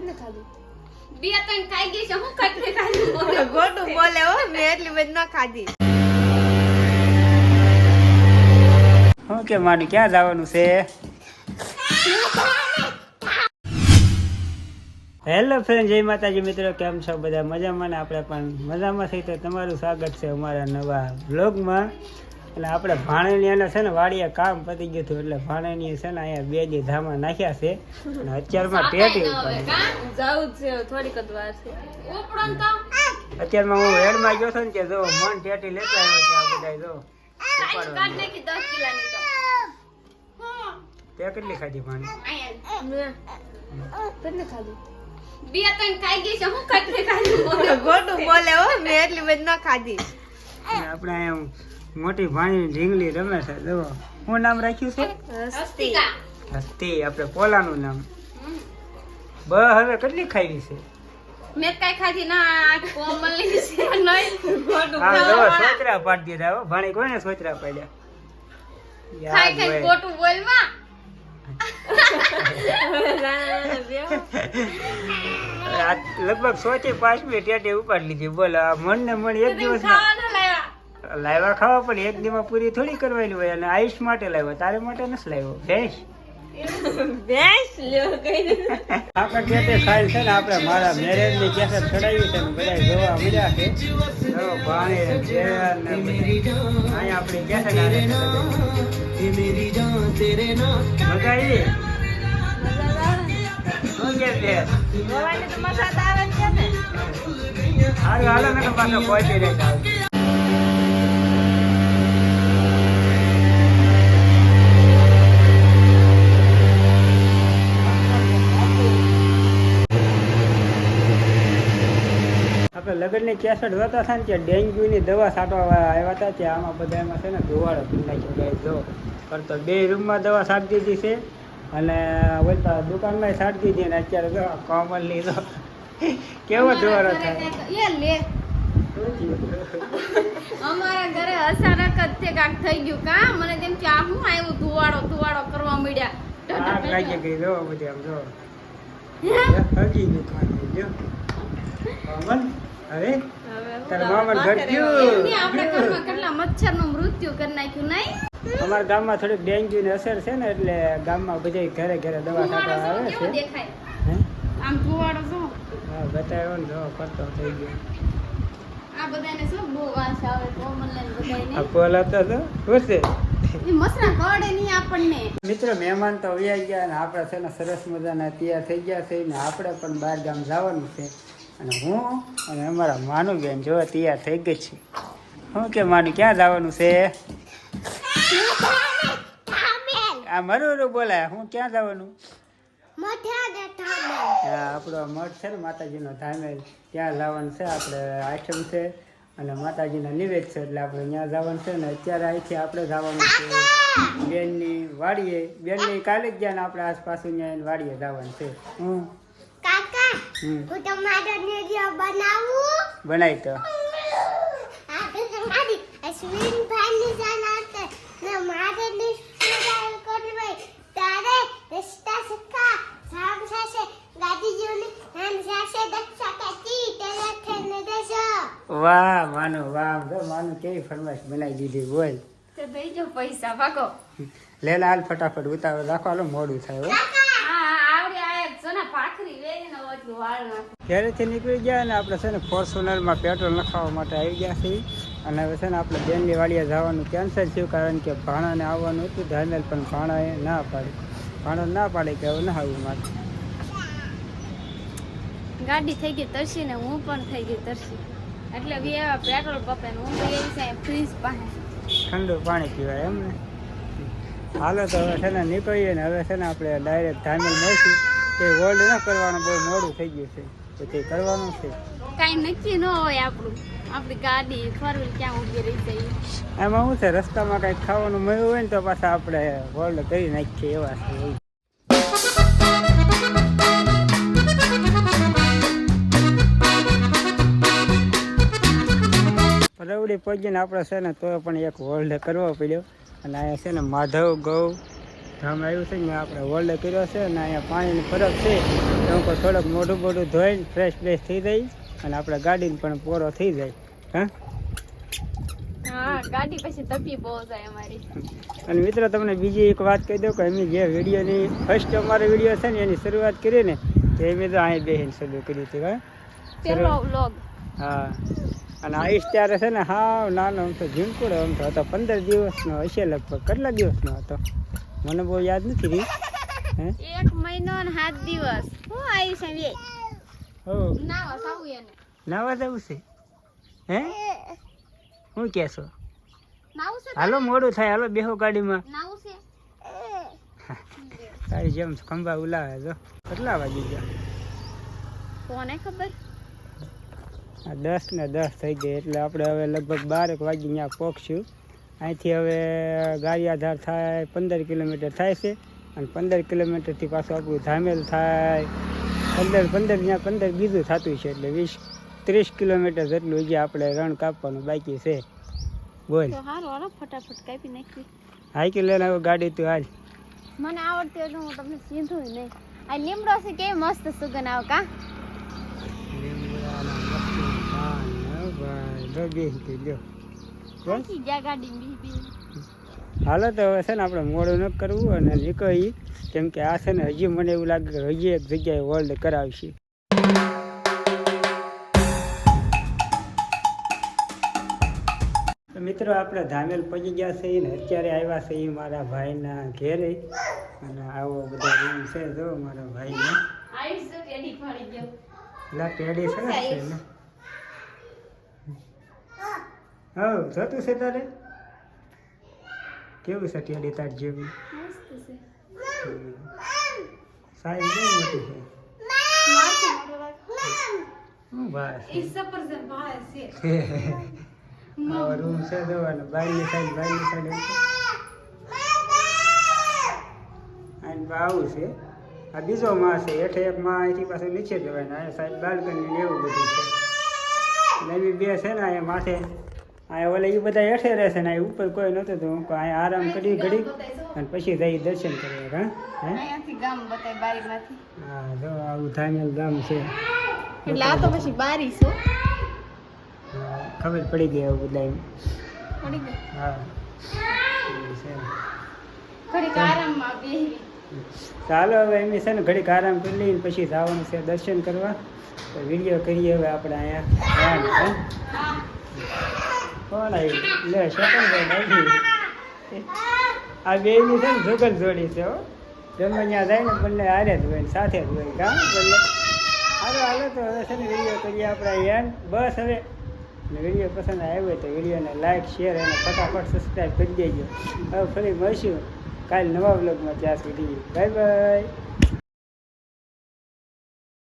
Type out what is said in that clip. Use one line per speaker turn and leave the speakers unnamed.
કેટલી ખાધું.
બે ત્રણ ખાઈ ગઈ છે હું કેટલી ખાધું.
ગોટું બોલે હો મેં એટલી બધી ન ખાધી.
હું કે માનું ક્યાં જવાનું છે? હેલો ફ્રેન્ડ જય માતાજી મિત્રો કેમ છો બધા? મજામાં ને આપણે પણ? મજામાં થઈ તો તમારું સ્વાગત છે અમારા નવા વ્લોગમાં એટલે આપણે ભાણેની છે ને વાડીએ કામ પતી ગયું હતું એટલે ભાણેની છે ને અહીંયા બે જે ધામા નાખ્યા છે. અને અત્યારમાં પેટી ઉપર
જાવું છે થોડીક જ વાર છે.
અત્યારમાં હું હેડમાં ગયો છું ને કે જો મન ટેટી લેતા આવ્યો છે આ બધા જો.
કાઢ નાખી દસ કિલાની તો.
તે કેટલી ખાધી ભાણી
ખાધી
બે ત્રણ ખાઈ ગઈ છે હું કેટલી ખાધી
ગોટું બોલે હો મેં એટલી બધી ના ખાધી.
આપણે અહીંયા મોટી ભાણી ઢીંગલી રમે છે જુઓ. શું નામ રાખ્યું છે? હસ્તી આપણે પોલાનું નામ. બ હવે કેટલી ખાવી છે?
મેં કઈ ખાધી ના આ કોમલની છે નહીં ગોટું
હા જો સોચરા પાડી દીધા ભાણી કોઈને સોચરા પાડ્યા?
ખાઈ ખાઈ ગોટું બોલવા.
લગભગ સો થી પાંચ મિનિટ ટેટી ઉપાડી લીધી બોલ મન ને મન એક દિવસ
લાવ્યા
ખાવા પણ એક દીમાં પૂરી થોડી કરવાની હોય અને આયુષ માટે લાવ્યો તારે માટે નથી લાવ્યો. ભેંસ.
ભેંસ? લ્યો કઈ
આપણે કેતે ખાઈ છે ને આપણે મારા મેરેજની કેસેટ ચડાવી છે ને બધા જોવા મળ્યા છે. ને અહીંયા આપણી છે બધી. મજા આવી શું કે છે?
ગવાની તો મસાજ આવે છે ને.
હારું હાલો ને તો પાછો પહોંચી રહે છે આપણે લગ્નની કેસેટ જોતા હતા ને ત્યાં ડેન્ગ્યુની દવા છાંટવા આવ્યા હતા ત્યાં આમાં બધા એમાં છે ને ધુવાડો પી નાખ્યો ગાય જો કરતો બે રૂમમાં દવા છાંટી દીધી છે અને બોલતા દુકાનમાં છાંટી દીધી ને અત્યારે કોમન લીધો કેવો ધુવાડો થાય.
અમારા ઘરે અચાનક જ તે કાંક થઈ ગયું. કા? મને તેમ કે આ હું આવ્યું ધુવાડો ધુવાડો કરવા મળ્યા
આગ લાગી ગઈ જો બધી આમ જો. હગી દુકાન જો. કોમલ? અરે તારા મામા ઘર
આપણે ઘરમાં કેટલા મચ્છરનું મૃત્યુ કરી નાખ્યું નહીં?
અમારા ગામમાં થોડીક ડેન્ગ્યુ ની અસર છે ને એટલે ગામમાં બધે ઘરે ઘરે દવા
ખાતા
આવે છે.
આમ ધુવાડો જો
હા બતાવ્યો ને જો કરતો થઈ ગયો.
આ બધાને શું? બહુ વાસ આવે કોમલને ને બધાયને.
આ પોલ તો શું છે? મિત્રો મહેમાન તો વ્યાઈ ગયા અને આપણે છે ને સરસ મજાના તૈયાર થઈ ગયા છે ને આપણે પણ બહાર ગામ જવાનું છે. અને હું અને અમારા માનુબેન જો તૈયાર થઈ ગઈ છે. શું કે માનું ક્યાં જવાનું છે? આ મરું બોલાય હું ક્યાં જવાનું? હા આપણો મઠ છે ને માતાજીનો ધામેલ. ત્યાં જવાનું છે આપણે આઠમ છે અને માતાજીના નિવેદ છે એટલે આપણે ત્યાં જવાનું છે ને અત્યારે અહીંથી આપણે જવાનું છે. બેનની વાડીએ બેનની કાલે જ ગયા ને આપણે આસપાસ ત્યાં વાડીએ જવાનું છે. હમ
કાકા હું તમારો વિડિયો બનાવું?
બનાવી તો.
આ તમારી અશ્વિન ભાઈની જાનાતે ને મારે નિષ્ઠાલ કરવી. તારે રસ્તા સખા સામ સાસે ગાડી નામ સાસે દક્ષા કાતી તેરે ખેને દેશો
વાહ માનું વાહ. જો માનું કેવી ફરમાઈશ બનાવી દીધી બોલ.
તો દઈ જો પૈસા ભાગો.
લેલા હાલ ફટાફટ ઉતાવળ રાખો. હાલો મોડું થાય હો
હા આવડે આયા છો ને ભાખરી વેરીને ઓછું વાળ નાખો
ઘરેથી નીકળી ગયા અને આપણે છે ને ફોર્ચ્યુનરમાં પેટ્રોલ નખાવવા માટે આવી ગયા છીએ. અને હવે છે ને આપણે બેનની વાડીએ જવાનું કેન્સલ થયું કારણ કે ભાણાને આવવાનું હતું. ધામેલ પણ ભાણાએ ના પાડી. ભાણો ના પાડે કે હવે ના મારે.
ગાડી થઈ ગઈ તરસી ને હું પણ થઈ ગઈ તરસી. એટલે બી એવા પેટ્રોલ પપે ને હું બી એવી છે ફ્રીજ પાસે
ઠંડુ પાણી પીવાય એમ ને હાલો તો હવે છે ને નીકળીએ ને હવે છે ને આપણે ડાયરેક્ટ ધામેલ મળશું. કે હોલ્ડ ન કરવાનું બહુ મોડું થઈ ગયું છે. તો તે કરવાનું છે.
કાંઈ નક્કી ન હોય આપણું. આપણી ગાડી ફરવી ક્યાં ઊભી રહી જાય
એમાં શું છે રસ્તામાં કંઈક ખાવાનું મળ્યું હોય ને તો પાછા આપણે હોલ્ડ કરી નાખીએ એવા છે રવડી પહોંચીને આપણે છે ને તો પણ એક હોલ્ડ કરવો પડ્યો. અને અહીંયા છે ને માધવ ગૌ ધામ આવ્યું છે ને આપણે વર્લ્ડ કર્યો છે અને અહીંયા પાણીનો ફરક છે. તો હું થોડોક મોઢું મોઢું ધોઈને ફ્રેશ ફ્રેશ થઈ જાય અને આપણે ગાડીને પણ પોરો થઈ જાય. હા?
હા ગાડી પછી તપી બહુ જાય અમારી.
અને મિત્રો તમને બીજી એક વાત કહી દઉં કે અમે જે વિડીયોની ફર્સ્ટ અમારો વીડિયો છે ને એની શરૂઆત કરી ને તો અમે તો અહીં બેહીને શરૂ કરી હતી હા?
વ્લોગ
હા. અને આઈશ ત્યારે છે ને હાવ નાનો આમ તો ઝીંકુડો આમ તો હતો. પંદર દિવસનો હશે લગભગ કેટલા દિવસનો હતો? મને બહુ યાદ નથી રી. હે?
એક મહિનો ને સાત દિવસ. હું આવી છે બે.
હો.
ના વસાવું એને.
નાવા જવું છે? હે? કહેશો
નાવું
હાલો મોડું થાય. હાલો બેહો ગાડીમાં.
નાવું
તારી જેમ ખંભા ઉલાવે જો. કેટલા વાગી ગયા?
કોને ખબર?
દસ ને દસ થઈ ગઈ એટલે આપણે હવે લગભગ બારેક વાગી ત્યાં પહોંચશું અહીંથી હવે ગારિયાધાર થાય પંદર કિલોમીટર થાય છે અને પંદર કિલોમીટરથી પાછું આપણું ધામેલ થાય. પંદર પંદર જ્યાં પંદર બીજું થતું છે એટલે વીસ ત્રીસ કિલોમીટર જેટલું જે આપણે રણ કાપવાનું બાકી છે. બોલ.
ફટાફટ કાપી નાખી
હાઈકી લઈને આવ્યો ગાડી તું હાલ.
મને આવડતી એટલે હું તમને સીધું નહીં. આ લીમડો છે કેવી મસ્ત સુગંધ આવ કા?
લીમડાના મસ્તી ભાઈ ભાઈ. જો હાલો તો હવે છે ને આપણે મોડું ન કરવું અને નીકળી. કેમ કે આ છે ને હજી મને એવું લાગે કે હજી એક જગ્યાએ વર્લ્ડ કરાવશે. તો મિત્રો આપણે ધામેલ પહોંચી ગયા છે ને અત્યારે આવ્યા છે એ મારા ભાઈના ઘેરે. અને આવો બધો રૂમ છે જો મારા ભાઈનો.
પેઢી
છે ને હા થતું છે તારે. કેવું છે ટેડી તાર જેવું? સાઈઝ બહુ મોટી છે?
છે?
આવો રૂમ છે દવાનો. બારની સાઈડ બારની સાઈડ અને આવું છે. આ બીજો માં છે. હેઠે એક માં અહીંથી પાછું નીચે જવાય ને સાઈડ બાલ્કની ને એવું બધું છે. એવી બે છે ને અહીંયા માથે. અહીંયા ઓલે એ બધા હેઠે રહેશે ને ઉપર કોઈ નહોતું તો હું અહીંયા આરામ કરી ઘડી અને પછી જઈ દર્શન કરવા હા? હે?
ગામ બતાય બારીમાંથી.
હા જો આવું ધાનેલ ગામ છે.
એટલે આ તો પછી બારી છો
ખબર પડી ગઈ આવું બધા એમ.
પડી ગઈ?
હા. એવું ચાલો હવે એમ છે ને ઘડીક આરામ કરી લઈને પછી જવાનું છે દર્શન કરવા. તો વીડિયો કરીએ હવે આપણે અહીંયા. હે? કોણ આવ્યું લે શકન આવી આ બેની છે ને જુગલ જોડી છે, હો. ગમે ત્યાં જાય ને બંને હારે જ હોય સાથે જ હોય કામ બંને. હાલો હાલો તો હવે છે ને વીડિયો કરીએ આપણે યાર બસ હવે. વીડિયો પસંદ આવ્યો તો વિડીયોને લાઈક, શેર અને ફટાફટ સબસ્ક્રાઈબ કરી દેજો. હવે ફરી મળશું કાલ નવા બ્લોગમાં ત્યાં સુધી. Bye bye.